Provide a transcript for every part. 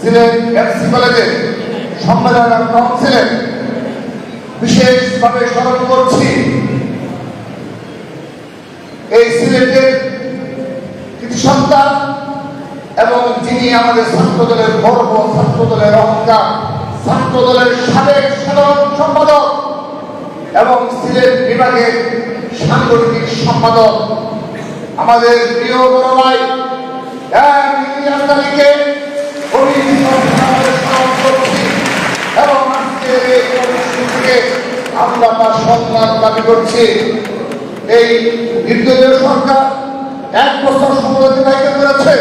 Sylhet MC কলেজের সম্মেলন কাউন্সিলের বিশেষভাবে স্মরণ করছি, এই সিলেটের কিছু সন্তান এবং যিনি আমাদের ছাত্র দলের গর্ব ছাত্র দলের অহংকার ছাত্র দলের সাবেক সাধারণ সম্পাদক এবং সিলেট বিভাগের সাংগঠনিক সম্পাদক। আমাদের প্রিয় বড় ভাই, এক আমরা সম্মান দাবি করছি। এই নির্দলীয় সরকার এক বছর সময় অতিবাহিত করেছে,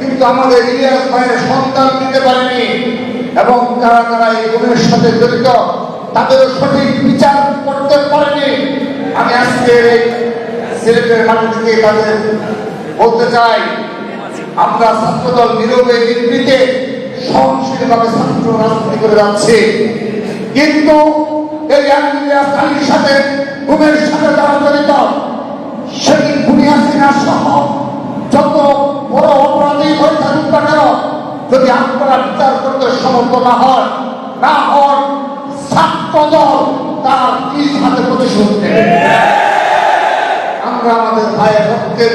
কিন্তু আমাদের ইলিয়াস ভাইয়ের সন্তান দিতে পারেনি এবং কারা কারা এই গুণের সাথে জড়িত, তাদের সঠিক বিচার করতে পারেনি। আমি আজকে সিলেটের মানুষকে তাদের বলতে চাই, আমরা ছাত্রদল নীরবে নির্বিতে সহনশীলভাবে ছাত্র রাজনীতি করে যাচ্ছি। কিন্তু এই ইলিয়াস আলীর সাথে ঘুমের সাথে যারা জড়িত সেদিন খুনি হাসিনা সহ যত বড় অপরাধী হয়ে যদি আপনারা বিচার করতে সমর্থ না হয় না হন, ছাত্র দল তার নিজ হাতে প্রতিশোধ আমরা আমাদের ভাইয়ের রক্তের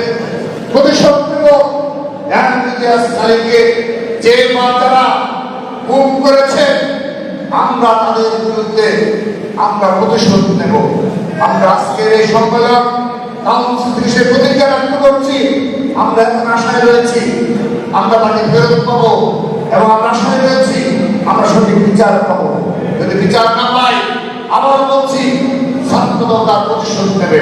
প্রতিশোধ নেব। ইলিয়াস আলীকে যে বাচ্চারা গুম করেছে আমরা তাদের বিরুদ্ধে আমরা প্রতিশোধ নেব। আমরা আজকের এই সম্মেলন কাউন্সিল প্রতিজ্ঞা ব্যক্ত করছি। আমরা এখন আশায় রয়েছি আমরা তাকে ফেরত পাবো এবং আমরা আশায় রয়েছি আমরা সঠিক বিচার পাবো। যদি বিচার না পাই আবার বলছি, ছাত্রদল তার প্রতিশোধ নেবে।